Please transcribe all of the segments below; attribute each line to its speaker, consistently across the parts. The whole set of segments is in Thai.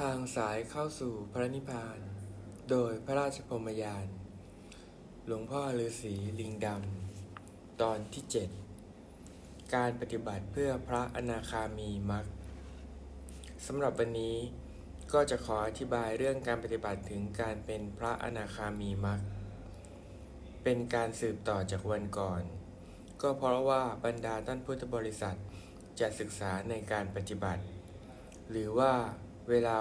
Speaker 1: ทางสายเข้าสู่พระนิพพาน โดยพระราชพรมยาน หลวงพ่อฤาษีลิงดำ ตอนที่ 7 การปฏิบัติเพื่อพระอนาคามีมรรคสำหรับวันนี้ก็จะขออธิบายเรื่องการปฏิบัติถึงการเป็นพระอนาคามีมรรคเป็นการสืบต่อจากวันก่อน ก็เพราะว่าบรรดาท่านพุทธบริษัทจะศึกษาในการปฏิบัติ หรือว่า เวลา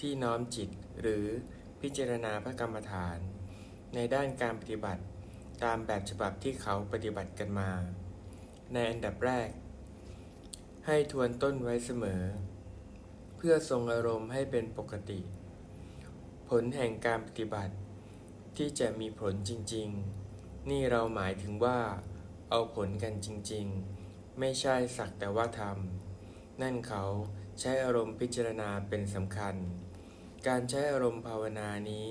Speaker 1: ที่น้อมจิตหรือพิจารณาพระกรรมฐาน ในด้านการปฏิบัติตามแบบฉบับที่เขาปฏิบัติกันมา ในอันดับแรก ให้ทวนต้นไว้เสมอ เพื่อทรงอารมณ์ให้เป็นปกติ ผลแห่งการปฏิบัติ ที่จะมีผลจริงๆ นี่เราหมายถึงว่า เอาผลกันจริงๆ ไม่ใช่สักแต่ว่าทำนั่นเขา ใช้อารมณ์พิจารณาเป็นสำคัญ การใช้อารมณ์ภาวนานี้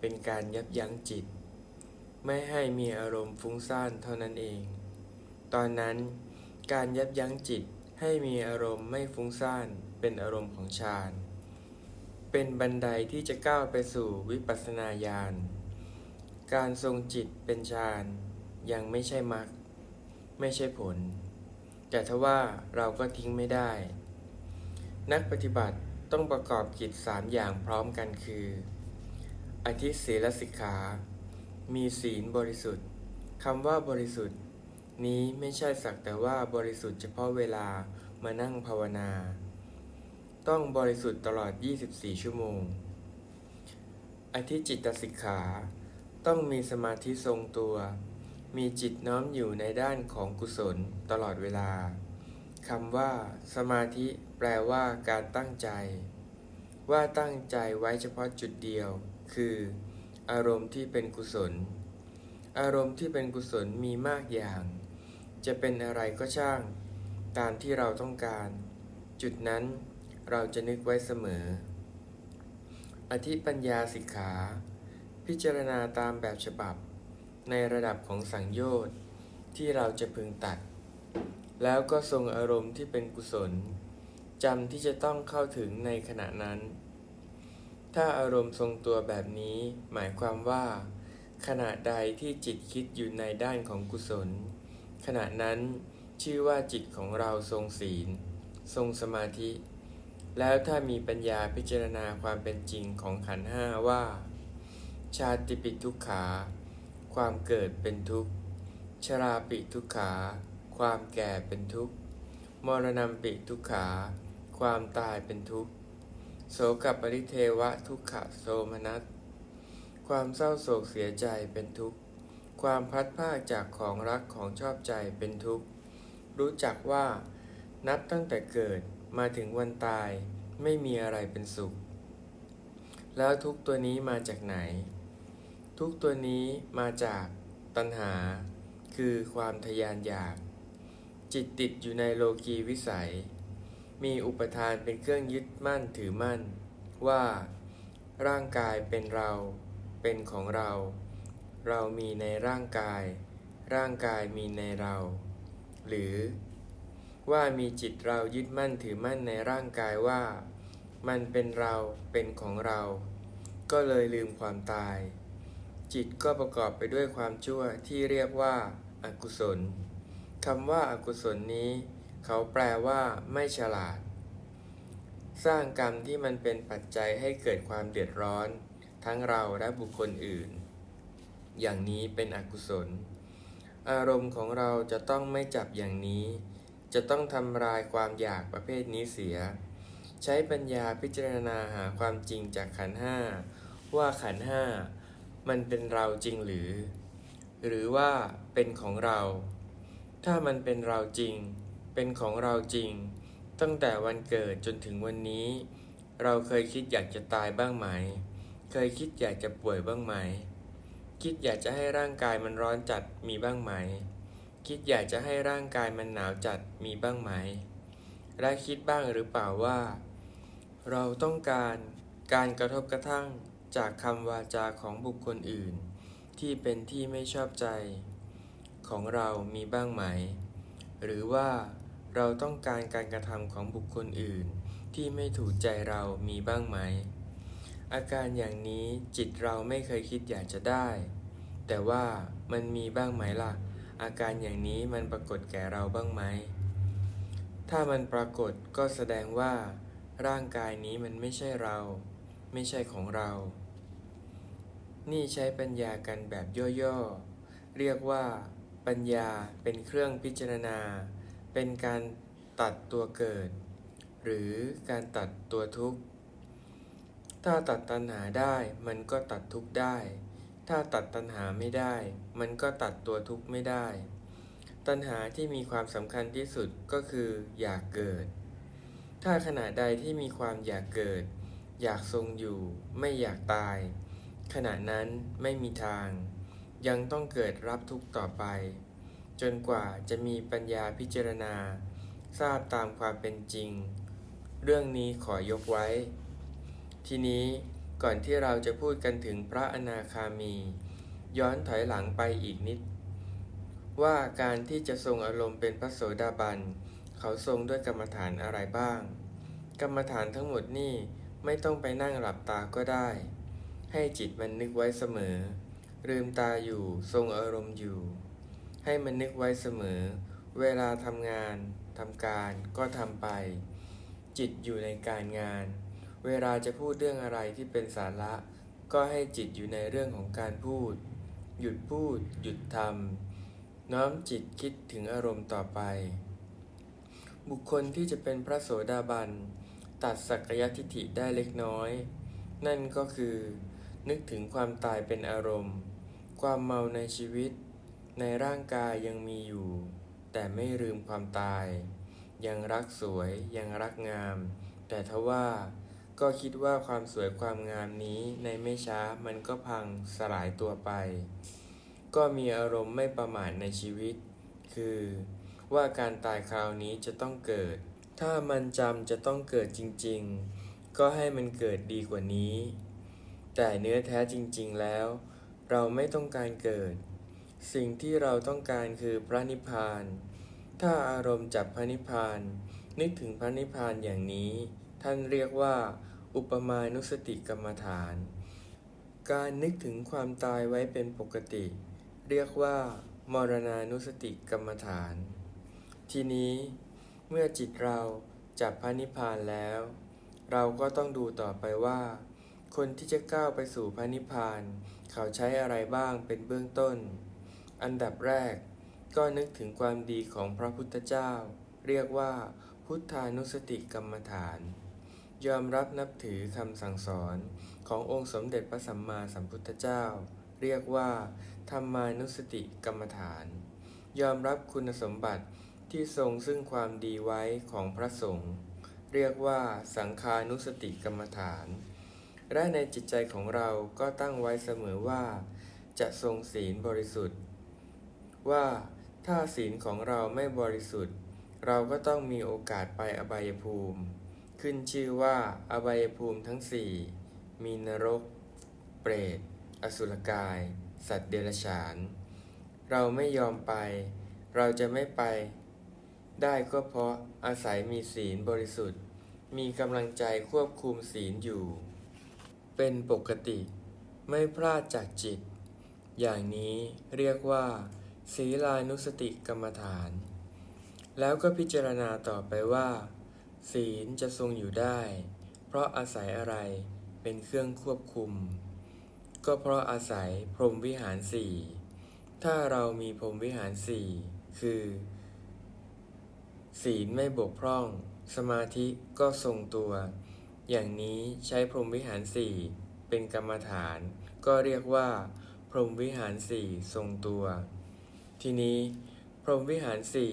Speaker 1: เป็นการยับยั้งจิต ไม่ให้มีอารมณ์ฟุ้งซ่านเท่านั้นเอง ตอนนั้นการยับยั้งจิตให้มีอารมณ์ไม่ฟุ้งซ่านเป็นอารมณ์ของฌาน เป็นบันไดที่จะก้าวไปสู่วิปัสสนาญาณ การทรงจิตเป็นฌานยังไม่ใช่มรรคไม่ใช่ผล แต่ทว่าเราก็ทิ้งไม่ได้ นักปฏิบัติต้องประกอบกิจสามอย่างพร้อมกันคือ อธิศีลสิกขา มีศีลบริสุทธิ์คำว่าบริสุทธิ์ นี้ไม่ใช่สักแต่ว่าบริสุทธิ์เฉพาะเวลามานั่งภาวนา ต้องบริสุทธิ์ตลอด 24 ชั่วโมง อธิจิตสิกขา ต้องมีสมาธิทรงตัว มีจิตน้อมอยู่ในด้านของกุศลตลอดเวลา คำว่า สมาธิแปลว่าการตั้งใจ ว่าตั้งใจไว้เฉพาะจุดเดียว คือ อารมณ์ที่เป็นกุศล อารมณ์ที่เป็นกุศลมีมากอย่าง จะเป็นอะไรก็ช่าง ตามที่เราต้องการ จุดนั้นเราจะนึกไว้เสมอ อธิปัญญาสิกขา พิจารณาตามแบบฉบับ ในระดับของสังโยชน์ที่เราจะพึงตัด แล้วก็ทรงอารมณ์ที่เป็นกุศลจำที่จะต้องเข้าถึงในขณะนั้น ถ้าอารมณ์ทรงตัวแบบนี้หมายความว่า ขณะใดที่จิตคิดอยู่ในด้านของกุศล ขณะนั้นชื่อว่าจิตของเราทรงศีล ทรงสมาธิ แล้วถ้ามีปัญญาพิจารณาความเป็นจริงของขันห้าว่า ชาติปิทุกขา ความเกิดเป็นทุกข์ ชราปิทุกขา ความแก่เป็นทุกข์ มรณะปิทุกขา ความตายเป็นทุกข์ โสกับปริเทวะทุกขะโสมนัส ความเศร้าโศกเสียใจเป็นทุกข์ ความพัดพรากจากของรักของชอบใจเป็นทุกข์ รู้จักว่า นับตั้งแต่เกิดมาถึงวันตายไม่มีอะไรเป็นสุข แล้วทุกตัวนี้มาจากไหน ทุกตัวนี้มาจากตัณหา คือความทยานอยาก จิตติดอยู่ในโลกีวิสัย มีอุปทานเป็นเครื่องยึดมั่นถือมั่น ว่า ร่างกายเป็นเรา เป็นของเรา เรามีในร่างกาย ร่างกายมีในเรา หรือ ว่ามีจิตเรายึดมั่นถือมั่นในร่างกายว่า มันเป็นเราเป็นของเรา ก็เลยลืมความตาย จิตก็ประกอบไปด้วยความชั่วที่เรียกว่าอากุศล คำว่าอากุศลนี้ เขาแปลว่า ไม่ฉลาด สร้างกรรมที่มันเป็นปัจจัยให้เกิดความเดือดร้อน ทั้งเราและบุคคลอื่น อย่างนี้เป็นอกุศล อารมณ์ของเราจะต้องไม่จับอย่างนี้ จะต้องทำลายความอยากประเภทนี้เสีย ใช้ปัญญาพิจารณาหาความจริงจากขันห้าว่าขันห้ามันเป็นเราจริงหรือ หรือว่าเป็นของเรา ถ้ามันเป็นเราจริง เป็นของเราจริง ตั้งแต่วันเกิดจนถึงวันนี้ เราเคยคิดอยากจะตายบ้างไหม เคยคิดอยากจะป่วยบ้างไหม คิดอยากจะให้ร่างกายมันร้อนจัดมีบ้างไหม คิดอยากจะให้ร่างกายมันหนาวจัดมีบ้างไหม และคิดบ้างหรือเปล่าว่า เราต้องการการกระทบกระทั่งจากคำวาจาของบุคคลอื่น ที่เป็นที่ไม่ชอบใจ ของเรามีบ้างไหม หรือว่าเราต้องการการกระทำของบุคคลอื่น ที่ไม่ถูกใจเรามีบ้างไหม อาการอย่างนี้จิตเราไม่เคยคิดอยากจะได้ แต่ว่ามันมีบ้างไหมล่ะ อาการอย่างนี้มันปรากฏแก่เราบ้างไหม ถ้ามันปรากฏก็แสดงว่า ร่างกายนี้มันไม่ใช่เรา ไม่ใช่ของเรา นี่ใช้ปัญญากันแบบย่อๆ เรียกว่า ปัญญาเป็นเครื่องพิจารณา เป็นการตัดตัวเกิด หรือการตัดตัวทุกข์ ถ้าตัดตัณหาได้มันก็ตัดทุกข์ได้ ถ้าตัดตัณหาไม่ได้ มันก็ตัดตัวทุกข์ไม่ได้ ตัณหาที่มีความสำคัญที่สุดก็คืออยากเกิด ถ้าขณะใดที่มีความอยากเกิด อยากทรงอยู่ ไม่อยากตาย ขณะนั้นไม่มีทาง ยังต้องเกิดรับทุกข์ต่อไป จนกว่าจะมีปัญญาพิจารณา ทราบตามความเป็นจริง เรื่องนี้ขอยกไว้ ทีนี้ก่อนที่เราจะพูดกันถึงพระอนาคามี ย้อนถอยหลังไปอีกนิด ว่าการที่จะทรงอารมณ์เป็นพระโสดาบัน เขาทรงด้วยกรรมฐานอะไรบ้าง กรรมฐานทั้งหมดนี่ไม่ต้องไปนั่งหลับตาก็ได้ ให้จิตมันนึกไว้เสมอ ลืมตาอยู่ทรงอารมณ์อยู่ ให้มันนึกไว้เสมอ เวลาทำงานทำการก็ทำไป จิตอยู่ในการงาน เวลาจะพูดเรื่องอะไรที่เป็นสาระ ก็ให้จิตอยู่ในเรื่องของการพูด หยุดพูด หยุดทำน้อมจิตคิดถึงอารมณ์ต่อไป บุคคลที่จะเป็นพระโสดาบันตัดสักยทิฐิได้เล็กน้อย นั่นก็คือ นึกถึงความตายเป็นอารมณ์ ความเมาในชีวิต ในร่างกายยังมีอยู่ แต่ไม่ลืมความตาย ยังรักสวยยังรักงาม แต่ทว่าก็คิดว่าความสวยความงามนี้ในไม่ช้ามันก็พังสลายตัวไป ก็มีอารมณ์ไม่ประมาทในชีวิต คือ ว่าการตายคราวนี้จะต้องเกิด ถ้ามันจำจะต้องเกิดจริง ๆ ก็ให้มันเกิดดีกว่านี้ แต่เนื้อแท้จริง ๆ แล้ว เราไม่ต้องการเกิด สิ่งที่เราต้องการคือพระนิพพาน ถ้าอารมณ์จับพระนิพพาน นึกถึงพระนิพพานอย่างนี้ ท่านเรียกว่า อุปมานุสติกรรมฐาน การนึกถึงความตายไว้เป็นปกติ เรียกว่า มรณานุสติกรรมฐาน ทีนี้ เมื่อจิตเราจับพระนิพพานแล้ว เราก็ต้องดูต่อไปว่า คนที่จะก้าวไปสู่พระนิพพาน เขาใช้อะไรบ้างเป็นเบื้องต้น อันดับแรก ก็นึกถึงความดีของพระพุทธเจ้า เรียกว่า พุทธานุสติกรรมฐาน ยอมรับนับถือคำสั่งสอนขององค์สมเด็จพระสัมมาสัมพุทธเจ้า เรียกว่าธรรมานุสติกรรมฐาน ยอมรับคุณสมบัติที่ทรงซึ่งความดีไว้ของพระสงฆ์เรียกว่าสังคานุสติกรรมฐาน และในจิตใจของเราก็ตั้งไว้เสมอว่า จะทรงศีลบริสุทธิ์ ว่าถ้าศีลของเราไม่บริสุทธิ์ เราก็ต้องมีโอกาสไปอบายภูมิ ขึ้นชื่อว่าอบายภูมิทั้งสี่มีนรก เปรต อสุรกาย สัตว์เดรัจฉาน เราไม่ยอมไป เราจะไม่ไป ได้ก็เพราะอาศัยมีศีลบริสุทธิ์ มีกำลังใจควบคุมศีลอยู่ เป็นปกติ ไม่พลาดจากจิต อย่างนี้เรียกว่า ศีลานุสติกรรมฐาน แล้วก็พิจารณาต่อไปว่า ศีลจะทรงอยู่ได้ เพราะอาศัยอะไรเป็นเครื่องควบคุม ก็เพราะอาศัยพรหมวิหารสี่ถ้าเรามีพรหมวิหารสี่คือ ศีลไม่บกพร่อง สมาธิก็ทรงตัว อย่างนี้ใช้พรหมวิหารสี่เป็นกรรมฐาน ก็เรียกว่า พรหมวิหารสี่ทรงตัว ทีนี้พรหมวิหารสี่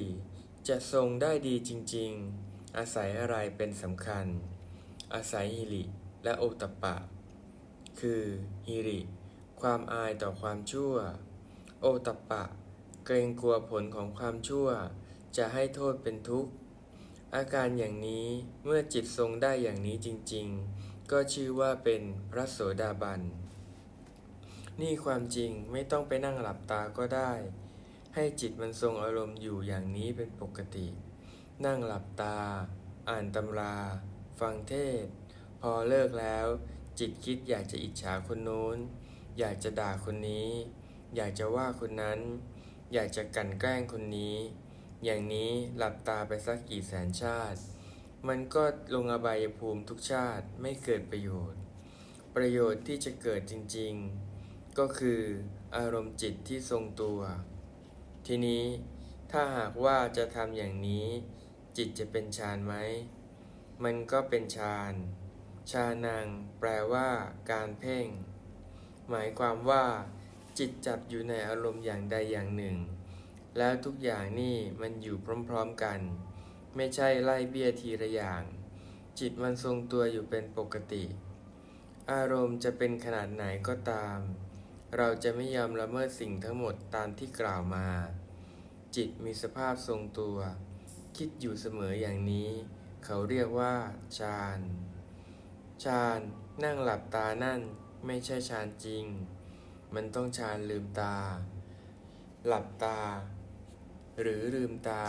Speaker 1: จะทรงได้ดีจริง ๆ อาศัยอะไรเป็นสำคัญ อาศัยฮิริและโอตปปะคือฮิริ ความอายต่อความชั่ว โอตตปปะ เกรงกลัวผลของความชั่ว จะให้โทษเป็นทุกข์ อาการอย่างนี้เมื่อจิตทรงได้อย่างนี้จริงๆ ก็ชื่อว่าเป็นพระโสดาบัน นี่ความจริงไม่ต้องไปนั่งหลับตาก็ได้ ให้จิตมันทรงอารมณ์อยู่อย่างนี้เป็นปกติ นั่งหลับตา อ่านตำรา ฟังเทศ พอเลิกแล้ว จิตคิดอยากจะอิจฉาคนโน้น อยากจะด่าคนนี้ อยากจะว่าคนนั้น อยากจะกั่นแกล้งคนนี้ อย่างนี้หลับตาไปสักกี่แสนชาติ มันก็ลงอบายภูมิทุกชาติไม่เกิดประโยชน์ ประโยชน์ที่จะเกิดจริงๆ ก็คืออารมณ์จิตที่ทรงตัว ทีนี้ถ้าหากว่าจะทำอย่างนี้ จิตจะเป็นฌานไหม มันก็เป็นฌานฌานังแปลว่าการเพ่ง หมายความว่า จิตจับอยู่ในอารมณ์อย่างใดอย่างหนึ่ง แล้วทุกอย่างนี่มันอยู่พร้อมๆกัน ไม่ใช่ไล่เบี้ยทีละอย่าง จิตมันทรงตัวอยู่เป็นปกติ อารมณ์จะเป็นขนาดไหนก็ตาม เราจะไม่ยอมละเมิดสิ่งทั้งหมดตามที่กล่าวมา จิตมีสภาพทรงตัว คิดอยู่เสมออย่างนี้ เขาเรียกว่าฌานฌานนั่งหลับตานั่นไม่ใช่ฌานจริง มันต้องฌานลืมตา หลับตา หรือลืมตา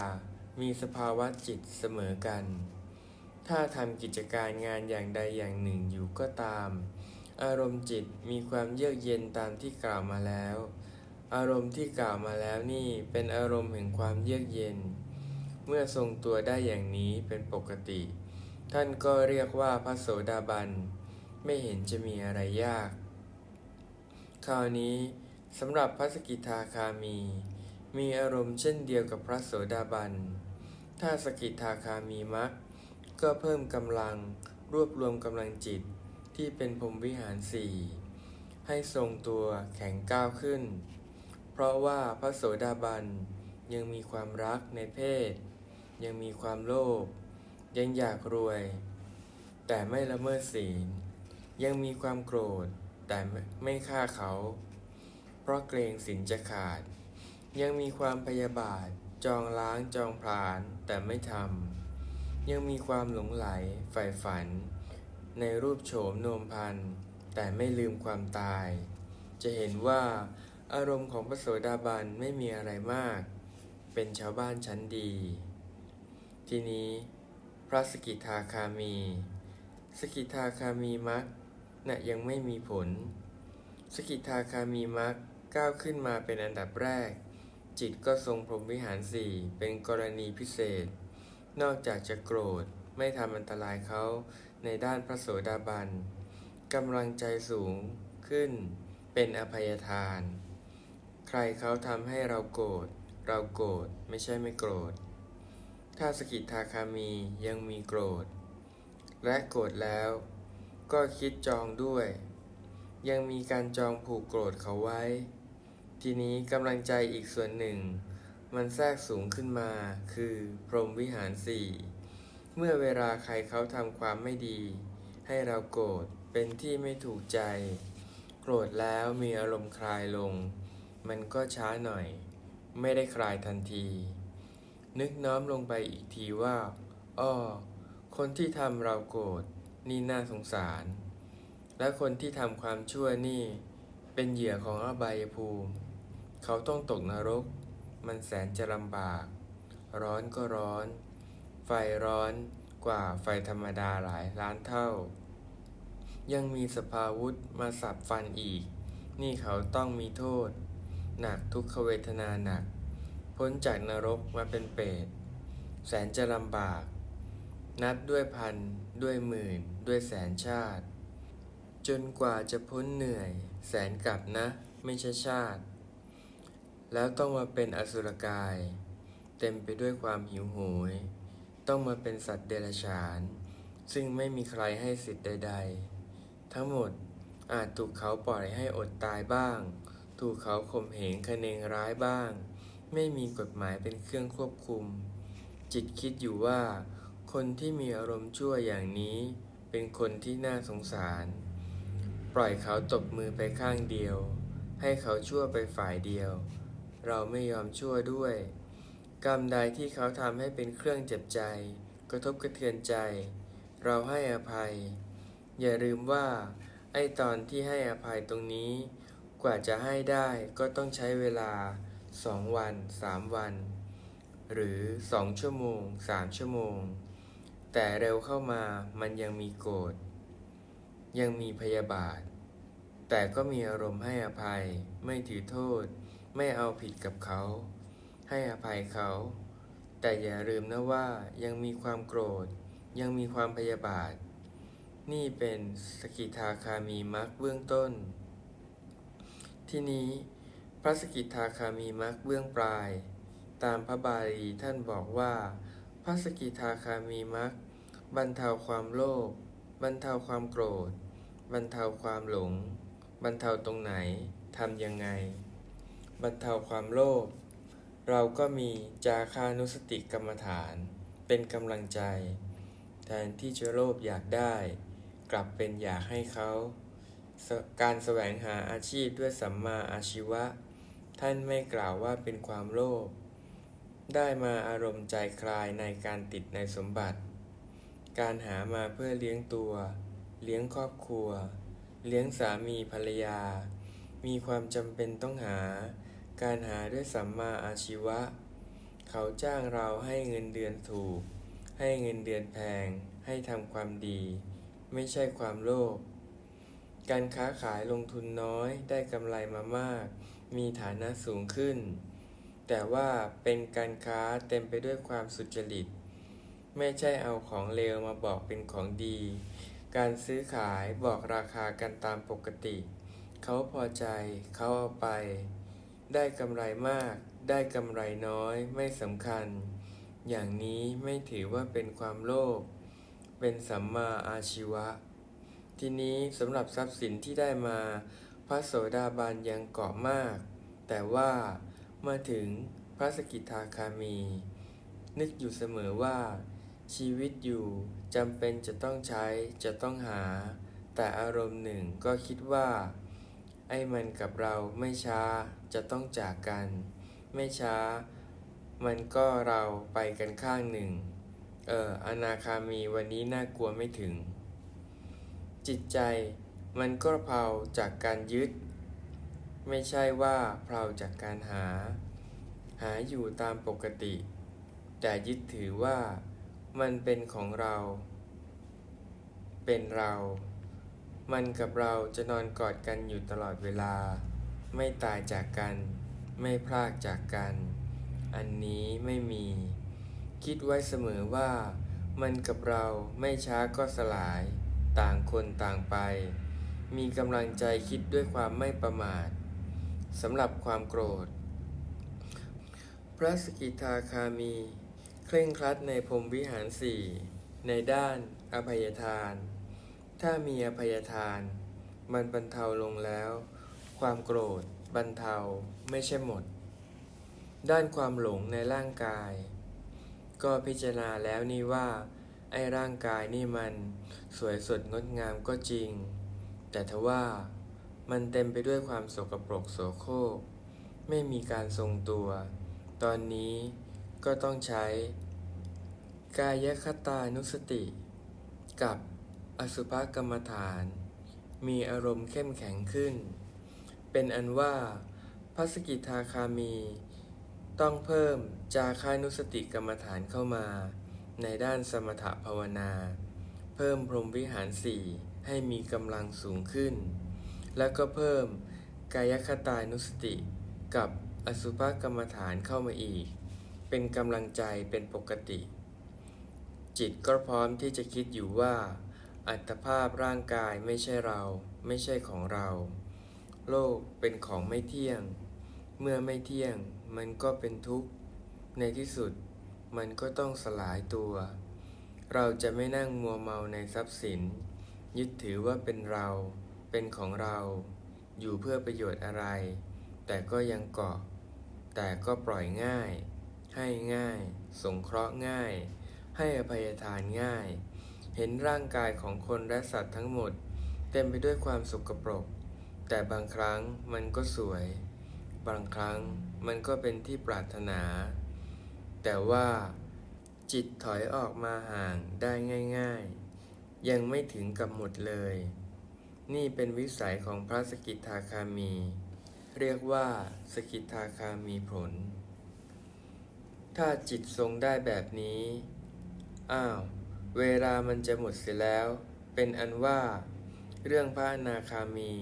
Speaker 1: มีสภาวะจิตเสมอกัน ถ้าทำกิจการงานอย่างใดอย่างหนึ่งอยู่ก็ตาม อารมณ์จิตมีความเยือกเย็นตามที่กล่าวมาแล้ว อารมณ์ที่กล่าวมาแล้วนี่เป็นอารมณ์แห่งความเยือกเย็น เมื่อทรงตัวได้อย่างนี้เป็นปกติ ท่านก็เรียกว่าพระโสดาบัน ไม่เห็นจะมีอะไรยาก คราวนี้สำหรับพระสกิทาคามี มีอารมณ์เช่นเดียวกับพระโสดาบัน ถ้าสกิทาคามีมักก็เพิ่มกำลังรวบรวมกำลังจิตที่เป็นพรมวิหารสี่ให้ทรงตัวแข็งก้าวขึ้น เพราะว่าพระโสดาบันยังมีความรักในเพศ ยังมีความโลภยังอยากรวย แต่ไม่ละเมิดศีล ยังมีความโกรธแต่ไม่ฆ่าเขา เพราะเกรงศีลจะขาด ยังมีความพยาบาท จองล้างจองผลาญแต่ไม่ทำยังมีความหลงไหลใฝ่ฝัน ในรูปโฉมโนมพันแต่ไม่ลืมความตาย จะเห็นว่าอารมณ์ของพระโสดาบันไม่มีอะไรมาก เป็นชาวบ้านชั้นดี ทีนี้ พระสกิทาคามี สกิทาคามีมักนะยังไม่มีผล สกิทาคามีมักก้าวขึ้นมาเป็นอันดับแรก จิตก็ทรงพรหมวิหารสี่เป็นกรณีพิเศษ นอกจากจะโกรธไม่ทำอันตรายเขาในด้านพระโสดาบันกำลังใจสูงขึ้นเป็นอภัยทาน ใครเขาทำให้เราโกรธเราโกรธไม่ใช่ไม่โกรธ ถ้าสกิทาคามียังมีโกรธ และโกรธแล้วก็คิดจองด้วย ยังมีการจองผูกโกรธเขาไว้ ทีนี้กำลังใจอีกส่วนหนึ่ง มันแทรกสูงขึ้นมา คือพรหมวิหารสี่เมื่อเวลาใครเขาทำความไม่ดี ให้เราโกรธเป็นที่ไม่ถูกใจ โกรธแล้วมีอารมณ์คลายลง มันก็ช้าหน่อย ไม่ได้คลายทันที นึกน้อมลงไปอีกทีว่าอ้อคนที่ทำเราโกรธนี่น่าสงสาร และคนที่ทำความชั่วนี่ เป็นเหยื่อของอบายภูมิ เขาต้องตกนรก มันแสนจะลำบาก ร้อนก็ร้อน ไฟร้อนกว่าไฟธรรมดาหลายล้านเท่า ยังมีสภาวุธมาสับฟันอีก นี่เขาต้องมีโทษ หนักทุกขเวทนาหนัก พ้นจากนรกมาเป็นเปรตแสนจะลำบาก นับด้วยพัน ด้วยหมื่น ด้วยแสนชาติ จนกว่าจะพ้นเหนื่อย แสนกลับนะ ไม่ใช่ชาติ แล้วต้องมาเป็นอสุรกาย เต็มไปด้วยความหิวโหย ต้องมาเป็นสัตว์เดรัจฉาน ซึ่งไม่มีใครให้สิทธิ์ใด ๆ ทั้งหมดอาจถูกเขาปล่อยให้อดตายบ้าง ถูกเขาข่มเหงคะเนงร้ายบ้าง ไม่มีกฎหมายเป็นเครื่องควบคุม จิตคิดอยู่ว่า คนที่มีอารมณ์ชั่วอย่างนี้ เป็นคนที่น่าสงสาร ปล่อยเขาตบมือไปข้างเดียว ให้เขาชั่วไปฝ่ายเดียว เราไม่ยอมชั่วด้วย กรรมใดที่เขาทำให้เป็นเครื่องเจ็บใจ กระทบกระเทือนใจ เราให้อภัย อย่าลืมว่า ไอ้ตอนที่ให้อภัยตรงนี้ กว่าจะให้ได้ก็ต้องใช้เวลาสองวันสามวัน หรือสองชั่วโมงสามชั่วโมง แต่เร็วเข้ามามันยังมีโกรธยังมีพยาบาท แต่ก็มีอารมณ์ให้อภัยไม่ถือโทษ ไม่เอาผิดกับเขา ให้อภัยเขา แต่อย่าลืมนะว่ายังมีความโกรธ ยังมีความพยาบาท นี่เป็นสกิทาคามีมรรคเบื้องต้น ที่นี้พระสกิทาคามีมรรคเบื้องปลาย ตามพระบาลีท่านบอกว่า พระสกิทาคามีมรรคบรรเทาความโลภบรรเทาความโกรธ บรรเทาความหลง บรรเทาตรงไหนทำยังไง บรรเทาความโลภเราก็มีจาคานุสติกรรมฐาน เป็นกำลังใจ แทนที่จะโลภอยากได้ กลับเป็นอยากให้เขา การแสวงหาอาชีพด้วยสัมมาอาชีวะ ท่านไม่กล่าวว่าเป็นความโลภได้มาอารมณ์ใจคลายในการติดในสมบัติ การหามาเพื่อเลี้ยงตัว เลี้ยงครอบครัว เลี้ยงสามีภรรยา มีความจำเป็นต้องหา การหาด้วยสัมมาอาชีวะ เขาจ้างเราให้เงินเดือนถูก ให้เงินเดือนแพง ให้ทำความดี ไม่ใช่ความโลภ การค้าขายลงทุนน้อยได้กำไรมามาก มีฐานะสูงขึ้น แต่ว่าเป็นการค้าเต็มไปด้วยความสุจริต ไม่ใช่เอาของเลวมาบอกเป็นของดี การซื้อขายบอกราคากันตามปกติ เขาพอใจ เขาเอาไป ได้กำไรมาก ได้กำไรน้อยไม่สำคัญ อย่างนี้ไม่ถือว่าเป็นความโลภเป็นสัมมาอาชีวะ ทีนี้สำหรับทรัพย์สินที่ได้มา พระโสดาบันยังเกาะมาก แต่ว่าเมื่อถึงพระสกิทาคามี นึกอยู่เสมอว่า ชีวิตอยู่จำเป็นจะต้องใช้จะต้องหา แต่อารมณ์หนึ่งก็คิดว่า ไอ้มันกับเราไม่ช้าจะต้องจากกัน ไม่ช้า มันก็เราไปกันข้างหนึ่ง เอออนาคามีวันนี้น่ากลัวไม่ถึง จิตใจมันก็เพลาจากการยึด ไม่ใช่ว่าเพลาจากการหา หาอยู่ตามปกติ แต่ยึดถือว่ามันเป็นของเรา เป็นเรา มันกับเราจะนอนกอดกันอยู่ตลอดเวลา ไม่ตายจากกัน ไม่พลากจากกัน อันนี้ไม่มี คิดไว้เสมอว่า มันกับเราไม่ช้าก็สลาย ต่างคนต่างไป มีกำลังใจคิดด้วยความไม่ประมาทสำหรับความโกรธ พระสกิทาคามี เคร่งครัดในพรมวิหารสี่ในด้านอภัยทาน ถ้ามีอภัยทาน มันบรรเทาลงแล้ว ความโกรธ บรรเทาไม่ใช่หมด ด้านความหลงในร่างกาย ก็พิจารณาแล้วนี่ว่า ไอ้ร่างกายนี่มันสวยสดงดงามก็จริง แต่ทว่ามันเต็มไปด้วยความโสกปรกโสโครกไม่มีการทรงตัว ตอนนี้ก็ต้องใช้ กายคตานุสติ กับ อสุภกรรมฐาน มีอารมณ์เข้มแข็งขึ้น เป็นอันว่าพระสกิทาคามี ต้องเพิ่มจาคานุสติกรรมฐานเข้ามา ในด้านสมถภาวนา เพิ่มพรหมวิหารสี่ให้มีกำลังสูงขึ้น แล้วก็เพิ่มกายคตานุสติกับอสุภกรรมฐานเข้ามาอีก เป็นกำลังใจเป็นปกติ จิตก็พร้อมที่จะคิดอยู่ว่า อัตภาพร่างกายไม่ใช่เรา ไม่ใช่ของเรา โลกเป็นของไม่เที่ยง เมื่อไม่เที่ยง มันก็เป็นทุกข์ ในที่สุด มันก็ต้องสลายตัว เราจะไม่นั่งมัวเมาในทรัพย์สิน ยึดถือว่าเป็นเรา เป็นของเรา อยู่เพื่อประโยชน์อะไร แต่ก็ยังเกาะ แต่ก็ปล่อยง่าย ให้ง่าย สงเคราะห์ง่าย ให้อภัยทานง่าย เห็นร่างกายของคนและสัตว์ทั้งหมด เต็มไปด้วยความสกปรก แต่บางครั้งมันก็สวย บางครั้งมันก็เป็นที่ปรารถนา แต่ว่าจิตถอยออกมาห่างได้ง่าย ๆ ยังไม่ถึงกับหมดเลย นี่เป็นวิสัยของพระสกิทาคามี เรียกว่าสกิทาคามีผล ถ้าจิตทรงได้แบบนี้ อ้าว เวลามันจะหมดเสียแล้ว เป็นอันว่า เรื่องพระอนาคามี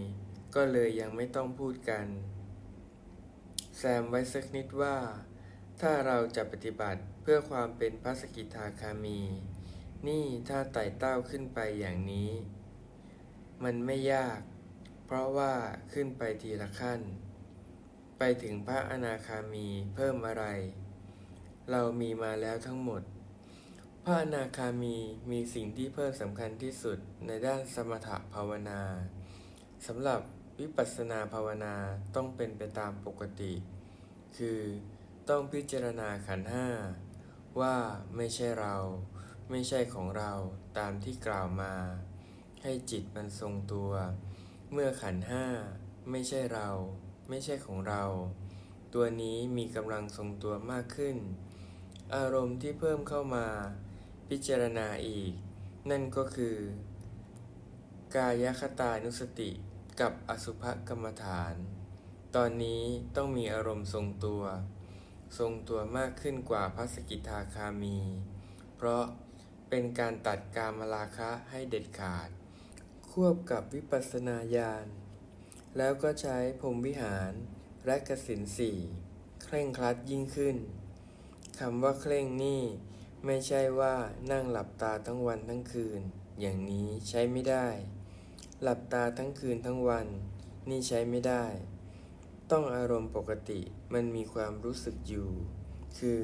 Speaker 1: ก็เลยยังไม่ต้องพูดกัน แซมไว้สักนิดว่า ถ้าเราจะปฏิบัติเพื่อความเป็นพระสกิทาคามี นี่ถ้าไต่เต้าขึ้นไปอย่างนี้ มันไม่ยาก เพราะว่าขึ้นไปทีละขั้น ไปถึงพระอนาคามีเพิ่มอะไร เรามีมาแล้วทั้งหมด พระอนาคามีมีสิ่งที่เพิ่มสำคัญที่สุดในด้านสมถภาวนาสำหรับวิปัสสนาภาวนาต้องเป็นไปตามปกติ คือต้องพิจารณาขันห้าว่าไม่ใช่เราไม่ใช่ของเราตามที่กล่าวมา ให้จิตมันทรงตัว เมื่อขันห้าไม่ใช่เรา ไม่ใช่ของเรา ตัวนี้มีกำลังทรงตัวมากขึ้น อารมณ์ที่เพิ่มเข้ามา พิจารณาอีก นั่นก็คือ กายคตานุสติกับอสุภกรรมฐาน ตอนนี้ต้องมีอารมณ์ทรงตัว ทรงตัวมากขึ้นกว่าพระสกิทาคามี เพราะเป็นการตัดกามราคะให้เด็ดขาด ควบกับวิปัสสนาญาณ แล้วก็ใช้พรมวิหารและกสินสี่เคร่งครัดยิ่งขึ้นคำว่าเคร่งนี่ ไม่ใช่ว่านั่งหลับตาทั้งวันทั้งคืน อย่างนี้ใช้ไม่ได้ หลับตาทั้งคืนทั้งวัน นี่ใช้ไม่ได้ ต้องอารมณ์ปกติมันมีความรู้สึกอยู่ คือ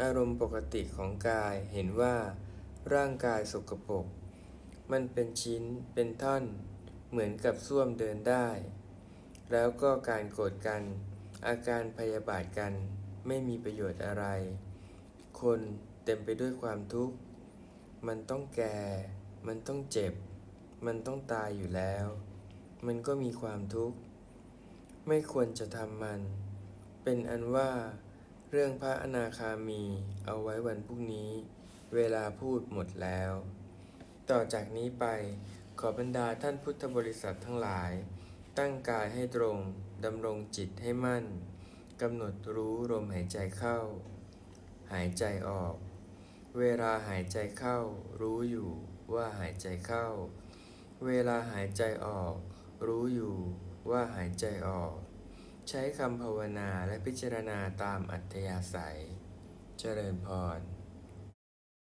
Speaker 1: อารมณ์ปกติของกายเห็นว่า ร่างกายสกปรกมันเป็นชิ้นเป็นท่อน เหมือนกับส้วมเดินได้ แล้วก็การโกรธกัน อาการพยาบาทกัน ไม่มีประโยชน์อะไร คน เต็มไปด้วยความทุกข์ มันต้องแก่ มันต้องเจ็บ มันต้องตายอยู่แล้ว มันก็มีความทุกข์ ไม่ควรจะทำมัน เป็นอันว่า เรื่องพระอนาคามีเอาไว้วันพรุ่งนี้ เวลาพูดหมดแล้ว ต่อจากนี้ไปขอบรรดาท่านพุทธบริษัททั้งหลาย ตั้งกายให้ตรง ดำรงจิตให้มั่น กำหนดรู้ลมหายใจเข้า หายใจออก เวลาหายใจเข้า รู้อยู่ว่าหายใจเข้า เวลาหายใจออก รู้อยู่ว่าหายใจออก ใช้คำภาวนาและพิจารณาตามอัธยาศัย เจริญพร